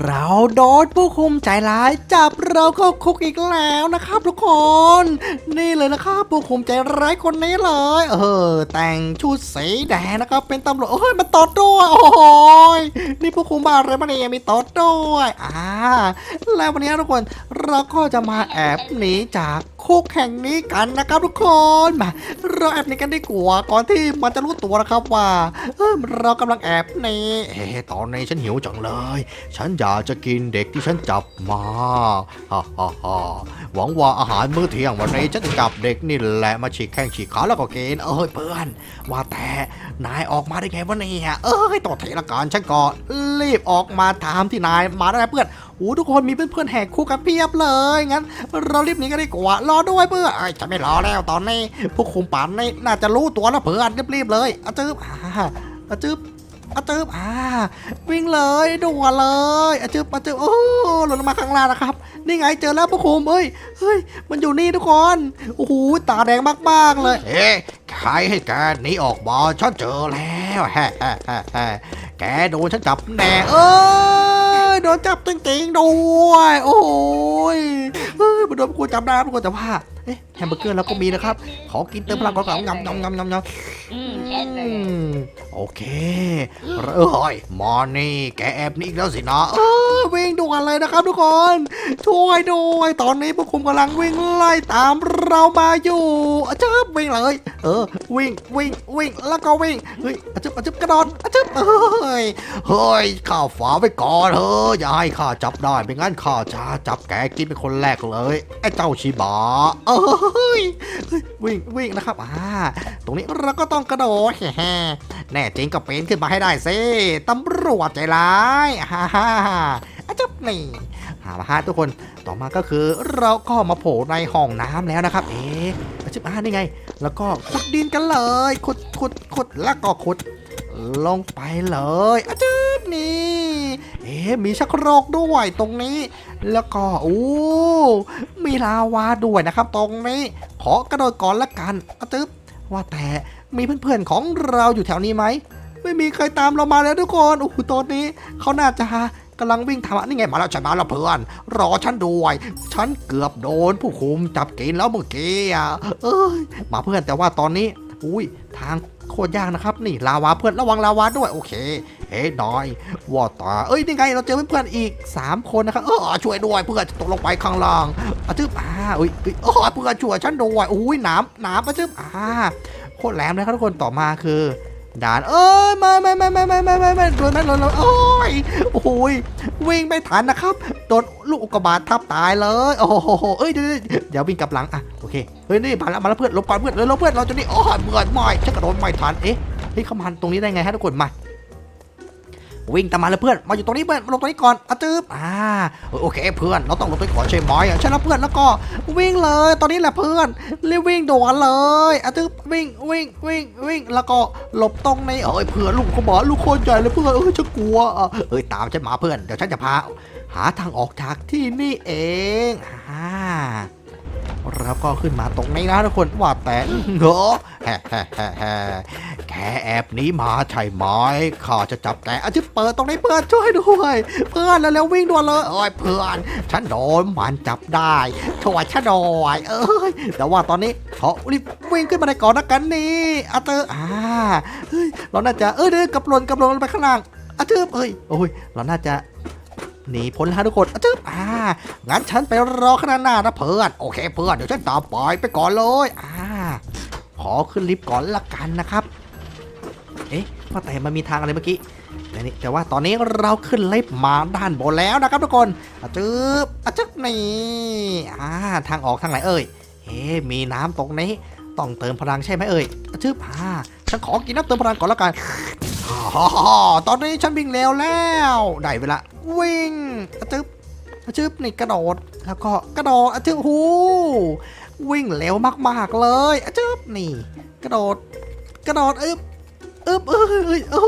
เราโดนผู้คุมใจร้ายจับเราเข้าคุกอีกแล้วนะครับทุกคน นี่เลยนะครับผู้คุมใจร้ายคนนี้เลย เออ แต่งชุดสีแดงนะครับเป็นตำรวจโอ้ยมันตดด้วยโอ้ยนี่ผู้คุมบ้าอะไรมาเนี่ยมีตดด้วยอ่าแล้ววันนี้ทุกคนเราก็จะมาแอบหนีจาก คุกแห่งนี้กันนะครับทุกคนมาเราแอบหนีกันดีกว่าก่อนที่มันจะรู้ตัวนะครับว่าเออเรากำลังแอบหนีเฮ้ตอนนี้ฉันหิวจังเลย ฉันอยากจะกินเด็กที่ฉันจับมาฮ่าฮ่าฮ่าหวังว่าอาหารมื้อเที่ยงวันนี้ฉันจะจับเด็กนี่แหละมาฉีกแข้งฉีกขาแล้วก็กินเอ้ยเพื่อน ว่าแต่นายออกมาได้ไงวะเนี่ยเอ้ยต่อเทละกันฉันก็รีบออกมาตามที่นายมาได้เพื่อนโอ้ทุกคนมีเพื่อนๆแหกคู่กันเพียบเลยงั้น เรารีบหนีกันดีกว่ารอด้วยเพื่อนเอ้จะไม่รอแล้วตอนนี้ผู้คุมป่านนี่น่าจะรู้ตัวแล้วเพื่อนรีบๆเลยอะจึ๊บอ่าอจึ๊บอะจึ๊บอ่าวิ่งเลยด่วนเลยอะจึ๊บอะจึ๊บโอ้หล่นลงมาข้างล่างนะครับนี่ไงเจอแล้วผู้คุมเอ้ยเฮ้ยมันอยู่นี่ทุกคนโอ้โหตาแดงมากๆเลยเฮ้ใครให้แกหนีออกมาฉันเจอแล้วแฮะแฮะแฮะแฮะแกโดนฉันจับแน่เอ้ย โดนจับจริงๆด้วย โอ้ยเฮ้ยมันโดนกูจับได้มันกูจะว่า เอ๊ะแฮมเบอร์เกอร์เราก็มีนะครับ ขอกินเติมพลังก่อนงำงำงำงำงำอืมแค่เลอืยมโอเคเอ้ยมอนี่แกแอบหนี่อีกแล้วสินะเออวิ่งด่วนเลยนะครับทุกคน ช่วยด้วยตอนนี้พวกคุมกำลังวิ่งไล่ตามเรามาอยู่อะจึ๊บวิ่งเลย เออ วิ่งวิ่งวิ่งแล้วก็วิ่งเฮ้ยอะจึ๊บอะจึ๊บกระโดดอะจึ๊บเฮ้ยเฮ้ยข้าฝาไว้ก่อนเฮ้ยอย่าให้ข้าจับได้ไม่งั้นข้าจะจับแกกินเป็นคนแรกเลยไอ้เจ้าชิบะเอ้อ้ยวิ่งวิ่งนะครับอ่าตรงนี้เราก็ต้องกระโดดแฮ่แน่จริงก็เปีนขึ้นมาให้ได้สิตำรวจใจร้ายฮ่าฮ่าฮ่าอะจับนี่หามาฮะทุกคนต่อมาก็คือเราก็มาโผล่ในห้องน้ำแล้วนะครับ เอ๊ะจับอ่านี่ไง แล้วก็ขุดดินกันเลยขุดขุดขุดแล้วก็ขุด ลงไปเลยอะจืดนี่ เอ๊ะมีชักโครกด้วยตรงนี้ แล้วก็โอ้มีลาวาด้วยนะครับ ตรงนี้ ขอกระโดดก่อนละกันอะจึ๊บว่าแต่มีเพื่อนๆของเราอยู่แถวนี้ไหมไม่มีใครตามเรามาแล้วทุกคนโอ้โหตอนนี้เขาน่าจะกำลังวิ่งทำนี่ไงมาแล้วใช่ไหมแล้วเพื่อนรอฉันด้วยฉันเกือบโดนผู้คุมจับกินแล้วเมื่อกี้อะเอ้ยมาเพื่อนแต่ว่าตอนนี้ อุ้ยทางโคตรยากนะครับ นี่ลาวาเพื่อนระวังลาวาด้วยโอเค เฮ้ยน้อยว่าตาเอ้ยนี่ไงเราเจอเพื่อนอีก 3 คนนะครับเออช่วยด้วยเพื่อนตกลงไปข้างล่างอะจึ๊บอ่าอุ้ยอุ้ยโอ้ยเพื่อนช่วยฉันด้วยอุ้ยหนามหนามอะจึ๊บอ่าโคตรแหลมเลยครับทุกคนต่อมาคือ ด่านเอ้ยม่ไม่ไม่ไม่ไม่ไม่ไม่ไม่โดนมันโดนโอ้ยโอ้ยวิ่งไม่ทันนะครับโดนลูกอุกกาบาตทับตายเลย โอ้โหเอ้ยเดี๋ยวเดี๋ยววิ่งกลับหลังอะโอเคเฮ้ยนี่มาแล้วมาแล้วเพื่อนลบก่อนเพื่อนเลยลบเพื่อนเราจะนี่โอ้ยเบื่อหม่ฉันก็โดนไม่ทันเอ๊ะเฮ้ยเขามาตรงนี้ได้ไงฮะทุกคนมา วิ่งตามมาเลยเพื่อน มาอยู่ตรงนี้เพื่อนมาลงตรงนี้ก่อนอะจึ๊บอ่าโอเคเพื่อน เราต้องลงตรงนี้ก่อนใช่ไหมใช่แล้วเพื่อนแล้วก็วิ่งเลยตอนนี้แหละเพื่อนรีบวิ่งด่วนเลยอะจึ๊บวิ่งวิ่งวิ่งวิ่งแล้วก็หลบตรงในเอ้ยเพื่อนลูกเขาบอกลูกคนใหญ่เลยเพื่อนเอ้ยฉันกลัวเอ้ยตามฉันมาเพื่อนเดี๋ยวฉันจะพาหาทางออกจากที่นี่เองอ่า แล้วก็ขึ้นมาตรงนี้นะทุกคนว่าแต่เหรอแฮ่แฮ่แฮ่แฮ่แกแอบหนีมาใช่ไหมข้าจะจับแกอาจจะเปิดตรงนี้เพื่อนช่วยด้วย เพื่อนแล้วเร็ววิ่งด่วนเลยโอ้ยเพื่อน ฉันโดนมันจับได้ช่วยฉันหน่อยเอ้ยแต่ว่าตอนนี้เขารีบวิ่งขึ้นมาในก่อนนะกันนี่อาเตอร์อ่าเฮ้ยเราน่าจะเอ้ยเดินกับหลนกับหลนไปข้างล่างอาเตอร์เฮ้ยโอ้ยเราน่าจะ หนีพ้นแล้วฮะทุกคนอาเตอร์อ่า งั้นฉันไปรอข้างหน้านะเพื่อน โอเคเพื่อน เดี๋ยวฉันตามไปไปก่อนเลย อ่า ขอขึ้นลิฟต์ก่อนละกันนะครับ เอ๊ะว่าแต่มันมีทางอะไรเมื่อกี้แต่นี่แต่ว่าตอนนี้เราขึ้นลิฟต์มาด้านบนแล้วนะครับทุกคนจึ๊บจึ๊บนี่อ่า ทางออกทางไหนเอ่ยเฮ้มีน้ำตรงนี้ ต้องเติมพลังใช่ไหมเอ่ยจึ๊บอ่าฉันขอกินน้ำเติมพลังก่อนล้วกัน ฮ่าตอนนี้ฉันวิ่งเร็วแล้ว ได้เวลาวิ่งอะจึ๊บอะจึ๊บนี่กระโดด แล้วก็กระโดดอะจึ๊บหูวิ่งเร็วมากๆเลยอะจึ๊บนี่ กระโดด กระโดดอึบอึบเอ้ยโอ้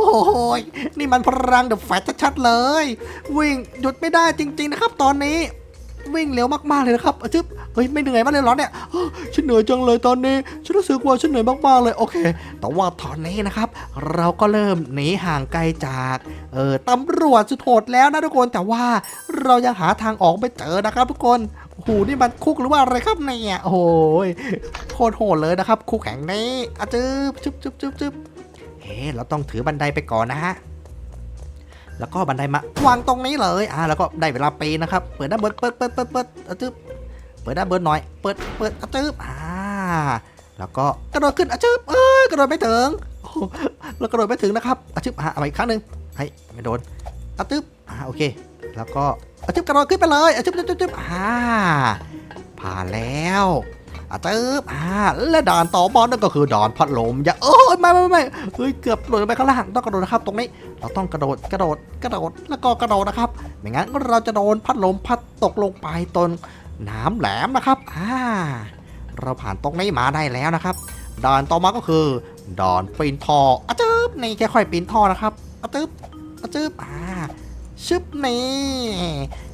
ยนี่มันพลังเดอะแฟชัดๆเลย วิ่งหยุดไม่ได้จริง ๆ นะครับ ตอนนี้ วิ่งเร็วมากๆเลยนะครับอะจึ๊บเฮ้ยไม่เหนื่อยมากเลยหรอเนี่ยอ้าวฉันเหนื่อยจังเลยตอนนี้ฉันรู้สึกว่าฉันเหนื่อยมากๆเลยโอเค แต่ว่าตอนนี้นะครับ เราก็เริ่มหนีห่างไกลจากเออตำรวจสุดโหดแล้วนะทุกคนแต่ว่าเรายังหาทางออกไม่เจอนะครับทุกคนโอ้โหนี่มันคุกหรือว่าอะไรครับเนี่ยโอ้โหโคตรโหดเลยนะครับคุกแห่งนี้อะจึ๊บจึ๊บจึ๊บจึ๊บจึ๊บเอ๊ะเราต้องถือบันไดไปก่อนนะฮะ แล้วก็บันไดมาวางตรงนี้เลยอ่าแล้วก็ได้เวลาปีนนะครับ เปิดด้านบนเปิดเปิดเปิดเปิดอะจึ๊บเปิดด้านบนหน่อย เปิดเปิดอะจึ๊บอ่าแล้วก็กระโดดขึ้นอะจึ๊บเอ้ยกระโดดไม่ถึงโอ้โหเรากระโดดไม่ถึงนะครับอะจึ๊บอ่าเอาอีกครั้งหนึ่งให้ไม่โดนอะจึ๊บอ่าโอเค แล้วก็อะจึ๊บกระโดดขึ้นไปเลยอะจึ๊บจึ๊บจึ๊บจึ๊บอ่าผ่านแล้ว อะจึ๊บอ่าและด่านต่อมานั่นก็คือด่านพัดลมอย่าเอ้ยไม่ไม่ไม่เฮ้ยเกือบหล่นไปข้างล่างต้องกระโดดนะครับ ตรงนี้ เราต้องกระโดดกระโดดกระโดดแล้วก็กระโดดนะครับไม่งั้นเราจะโดนพัดลมพัดตกลงไปตนน้ำแหลมนะครับอ่าเราผ่านตรงนี้มาได้แล้วนะครับด่านต่อมาก็คือด่านปีนท่ออะจึ๊บนี่ค่อยๆปีนท่อนะครับอะจึ๊บอะจึ๊บอ่าชึบนี่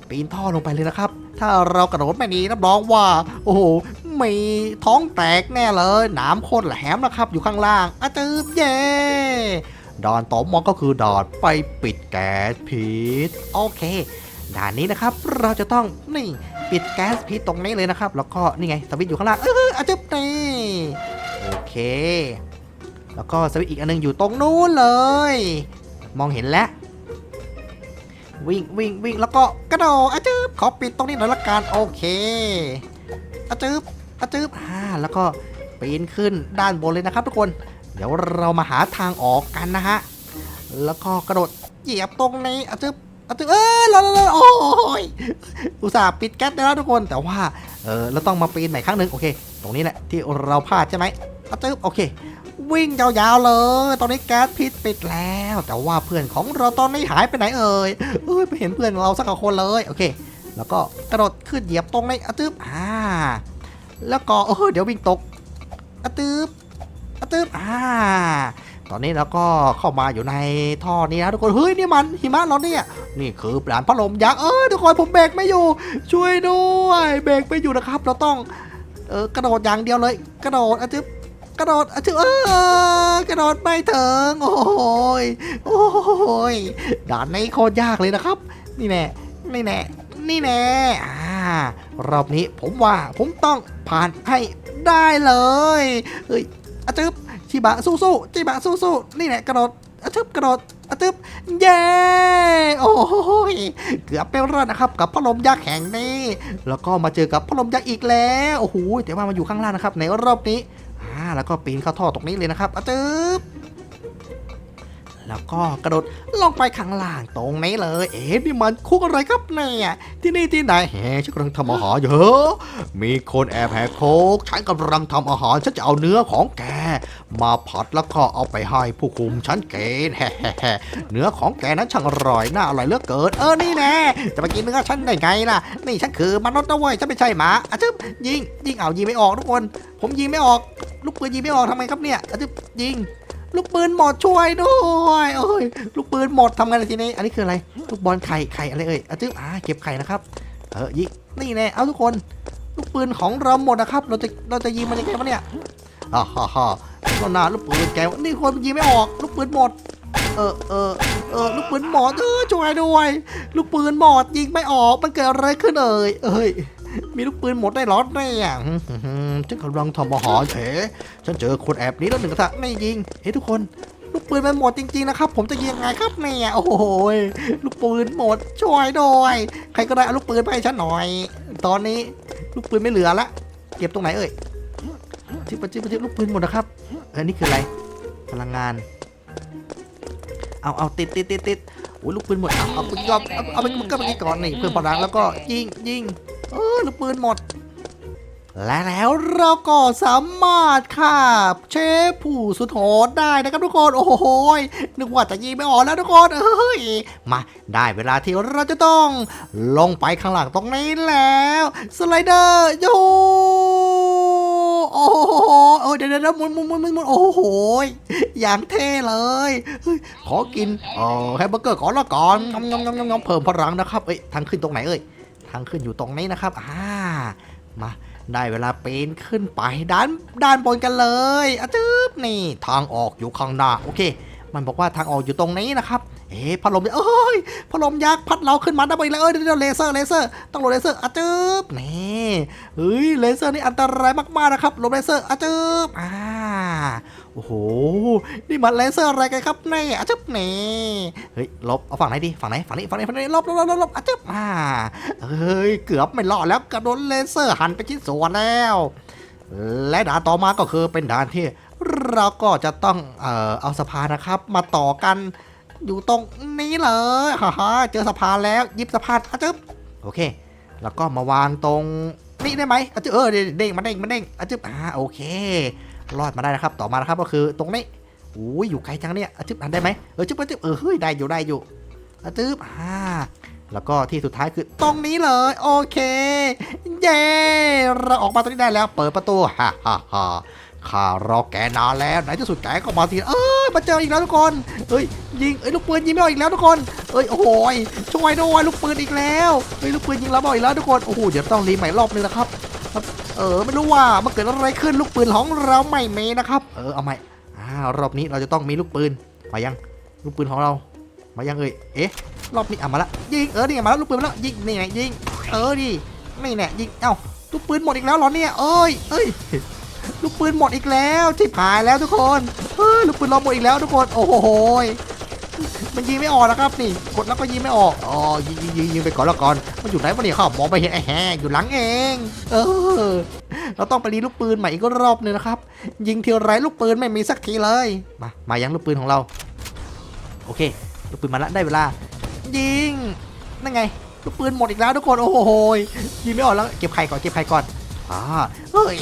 ปีนท่อลงไปเลยนะครับ ถ้าเรากระโดดไม่ดีรับรองว่า โอ้โห มีท้องแตกแน่เลยหนามโคตรแหลมนะครับ อยู่ข้างล่างอะจึ๊บเย่ด่านต่อมาก็คือด่านไปปิดแก๊สพิษโอเคด่านนี้นะครับ เราจะต้องนี่ปิดแก๊สพิษตรงนี้เลยนะครับ แล้วก็นี่ไงสวิตช์อยู่ข้างล่างเอออะจึ๊บนี่โอเค แล้วก็สวิตช์อีกอันหนึงอยู่ตรงนู้นเลย มองเห็นแล้ววิ่งวิ่งวิ่งแล้วก็กระโดดอะจึ๊บขอปิดตรงนี้หน่อยละกันโอเคอะจึ๊บ อะจึ๊บอ่าแล้วก็ปีนขึ้นด้านบนเลยนะครับ ทุกคน เดี๋ยวเรามาหาทางออกกันนะฮะ แล้วก็กระโดดเหยียบตรงนี้อะจึ๊บอะจึ๊บเออแล้วแล้วแล้วโอ้ย อุตส่าห์ปิดแก๊สได้แล้วทุกคน แต่ว่า เออเราต้องมาปีนใหม่ครั้งหนึ่งโอเค ตรงนี้แหละที่เราพลาดใช่ไหมอะจึ๊บโอเค วิ่งยาวๆเลย ตอนนี้แก๊สพิษปิดแล้ว แต่ว่าเพื่อนของเราตอนนี้หายไปไหนเอ่ยเอ้ยไม่เห็นเพื่อนเราสักคนเลย โอเค แล้วก็กระโดดขึ้นเหยียบตรงนี้อะตึ๊บอ่า แล้วก็เออเดี๋ยววิ่งตกอะตึ๊บอะตึ๊บอ่า ตอนนี้เราก็เข้ามาอยู่ในท่อนี้นะทุกคนเฮ้ยนี่มันหิมะเหราเนี่ยนี่คือปลานพัดลมยักษ์เออทุกคนผมเบรกไม่อยู่ ช่วยด้วยเบรกไม่อยู่นะครับ เราต้องเออกระโดดอย่างเดียวเลย กระโดดอะตึ๊บกระโดดอะจึเออกระโดดไม่ถึงโอ้ยโอ้ยด่านนี้โคตรยากเลยนะครับ นี่แน่นี่แน่นี่แน่อ่า รอบนี้ผมว่าผมต้องผ่านให้ได้เลย เฮ้ยอะจึบชิบะสู้สู้ๆชิบะสู้สู้ๆนี่แหละกระโดดอะจึบกระโดดอะจึบเย้โอ้ยเกือบไปรอดนะครับ กับพัดลมยักษ์แห่งนี้ แล้วก็มาเจอกับพัดลมยักษ์อีกแล้วโอ้โหแต่ว่ามันอยู่ข้างล่างนะครับ ในรอบนี้อ่าแล้วก็ปีนเข้าท่อตรงนี้เลยนะครับอะจึ๊บ แล้วก็กระโดดลงไปข้างล่างตรงนี้เลย เอ๊ะนี่มันคุกอะไรครับเนี่ยที่นี่ที่ไหนแหมฉันกำลังทำอาหารอยู่เฮ้อมีคนแอบแหกโคกฉันกำลังทำอาหารฉันจะเอาเนื้อของแก มาผัดแล้วก็เอาไปให้ผู้คุมฉันเกณฑ์แฮ่เนื้อของแกนั้นช่างอร่อยน่าอร่อยเหลือเกินเออนี่แน่จะไปกินเนื้อฉันได้ไงล่ะ นี่ฉันคือมนุษย์นะเว้ยฉันไม่ใช่หมาอะจึ๊บยิงยิงเอายิงไม่ออกทุกคน ผมยิงไม่ออก ลูกปืนยิงไม่ออกทำไงครับเนี่ยอะจึ๊บยิง ลูกปืนหมดช่วยด้วยเอ้ยลูกปืนหมดทำไงล่ะทีนี้ อันนี้คืออะไร ลูกบอลไข่ไข่อะไรเอ่ยอะจึ๊บอ่าเก็บไข่นะครับเออยิงนี่แน่เอาทุกคน ลูกปืนของเราหมดนะครับ เราจะเราจะยิงมันยังไงวะเนี่ยฮ่าฮ่าฮ่าก็นาลูกปืนแกวนี่คนยิงไม่ออก ลูกปืนหมด เออเออเออลูกปืนหมดเออช่วยด้วย ลูกปืนหมดยิงไม่ออกมันเกิดอะไรขึ้นเอ่ยเอ้ย มีลูกปืนหมดได้หรอเนี่ยฉันกำลังทำอาหารเฉฉันเจอคนแอบนี้แล้วหนึ่งกระทะไม่ยิง เฮ้ยทุกคน ลูกปืนมันหมดจริงๆนะครับ ผมจะยิงไงครับเนี่ยโอ้โหลูกปืนหมดช่วยด้วยใครก็ได้เอาลูกปืนไปให้ฉันหน่อย ตอนนี้ลูกปืนไม่เหลือละ เก็บตรงไหนเอ่ยจิ๊บจิ๊บจิ๊บลูกปืนหมดนะครับเออนี่คืออะไร พลังงาน เอาเอาติดติดติดติดโอ้ยลูกปืนหมดเอาเอาไปยอมเอาเอาไปมันก็ไปก่อนนี่เพิ่มพลังแล้วก็ยิงยิง เออลูกปืนหมด และแล้วเราก็สามารถฆ่าเชฟผู้สุดโหดได้นะครับทุกคน โอ้โหนึกว่าจะยิงไม่ออกแล้วทุกคนเอ้ยมาได้เวลาที่เราจะต้อง ลงไปข้างหลังตรงนี้แล้ว สไลเดอร์โยโอ้โหโอ้ยเดี๋ยวเดี๋ยวมุนมุนมุนมุนมุนโอ้โหยอย่างเท่เลย ขอกินเออแฮมเบอร์เกอร์ก่อนละก่อนงำงำงำงำเพิ่มพลังนะครับ เอ้ย ทางขึ้นตรงไหนเอ้ย ทางขึ้นอยู่ตรงนี้นะครับอ่ามาได้เวลาปีนขึ้นไปด้านด้านบนกันเลยอะจึ๊บนี่ทางออกอยู่ข้างหน้าโอเค มันบอกว่าทางออกอยู่ตรงนี้นะครับเอ๊ะพัดลมเอ้ยพัดลมยักษ์พัดเราขึ้นมาได้ไปเลยเอ้ยเดี๋ยวเลเซอร์เลเซอร์ต้องหลดเลเซอร์อะจึ๊บนี่เฮ้ยเลเซอร์นี่อันตรายมากๆนะครับหลดเลเซอร์อะจึ๊บอ่า โอ้โห นี่มันเลเซอร์อะไรกันครับเนี่ยอะจึ๊บนี่เฮ้ย ลบ เอาฝั่งไหนดี ฝั่งไหน ฝั่งนี้ ฝั่งนี้ ฝั่งนี้ ลบลบลบลบอะจึ๊บอ่าเฮ้ย เกือบไม่รอดแล้วกระโดนเลเซอร์หันไปชิ้นส่วนแล้ว และด่านต่อมาก็คือเป็นด่านที่ เราก็จะต้อง เอ่อ เอาสะพานนะครับ มาต่อกัน อยู่ตรงนี้เลยฮ่าฮ่าเจอสะพานแล้วยิบสะพานอะจึ๊บโอเค แล้วก็มาวางตรงนี่ได้ไหมอะจึ๊บเออเด้งมาเด้งมาเด้งอะจึ๊บอ่า โอเค รอดมาได้นะครับ ต่อมานะครับก็คือตรงนี้โอ้ยอยู่ไกลจังเนี่ยอะจึ๊บอ่านได้ไหมเออจึ๊บจึ๊บเออเฮ้ยได้อยู่ได้อยู่อะจึ๊บอ่าแล้วก็ที่สุดท้ายคือตรงนี้เลยโอเค เย้เราออกมาตรงนี้ได้แล้ว เปิดประตูฮ่าฮ่าฮ่าข้ารอแกนานแล้วไหนที่สุดแกก็มาทีเอ้ยมาเจออีกแล้วทุกคนเอ้ยยิงเอ้ยลูกปืนยิงไม่ออกอีกแล้วทุกคนเอ้ยโอ้โหยช่วยด้วยลูกปืนอีกแล้วเฮ้ยลูกปืนยิงเราบ่อยแล้วทุกคนโอ้โหเดี๋ยวต้องรีใหม่รอบนึงนะครับ เออไม่รู้ว่ามันเกิดอะไรขึ้นลูกปืนของเราไม่มีนะครับ เออเอาใหม่อ่ารอบนี้เราจะต้องมีลูกปืนมายังลูกปืนของเรา มายังเอ่ยเอ๊ะรอบนี้อะมาละยิงเออนี่ไงมาแล้วลูกปืนมาแล้วยิงนี่ไงยิงเออดินี่แน่ยิงเอ้าลูกปืนหมดอีกแล้วเหรอเนี่ยเอ้ยเอ้ยลูกปืนหมดอีกแล้วที่ผายแล้วทุกคนเฮ้ยลูกปืนเราหมดอีกแล้วทุกคนโอ้โหย มันยิงไม่ออกนะครับนี่ กดแล้วก็ยิงไม่ออก อ๋อ ยิงยิงยิงยิงไปก่อนแล้วก่อน มันอยู่ไหนวะเนี่ยข้ามองไปเห็นไอ้แฮอยู่หลังเอง เออ เราต้องไปรีลูกปืนใหม่อีกรอบหนึงนะครับ ยิงเทียวไรลูกปืนไม่มีสักทีเลย มา มายังลูกปืนของเรา โอเค ลูกปืนมาล้วได้เวลา ยิง นั่นไง ลูกปืนหมดอีกแล้วทุกคน โอ้โหยิงไม่ออกแล้ว เก็บไข่ก่อน เก็บไข่ก่อน อ่าเฮ้ย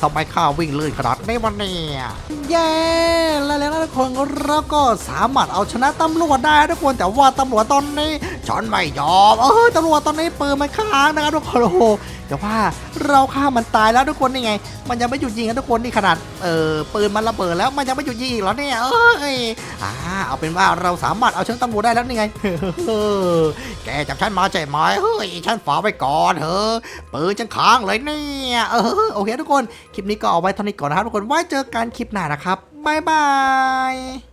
ทำไมข้าวิ่งลื่นขนาดนี้วันนี้เย้แล้วแล้วทุกคนเราก็สามารถเอาชนะตำรวจได้ทุกคนแต่ว่าตำรวจตอนนี้ฉันไม่ยอมเออตำรวจตอนนี้ปืนมันค้างนะครับทุกคนโอ้แต่ว่าเราฆ่ามันตายแล้วทุกคนนี่ไง มันยังไม่หยุดยิงนะทุกคนนี่ขนาดเออปืนมันระเบิดแล้วมันยังไม่หยุดยิงอีกเหรอเนี่ยเอ้ยอ่าเอาเป็นว่าเราสามารถเอาชนะตำรวจได้แล้วนี่ไงแกจับฉันมาใช่ไหมเฮ้ยฉันฝากไว้ก่อนเถอะปืนฉันค้างเลยเนี่ยเออโอเคทุกคนคลิปนี้ก็เอาไว้เท่านี้ก่อนนะครับทุกคนไว้เจอกันคลิปหน้านะครับบ๊ายบาย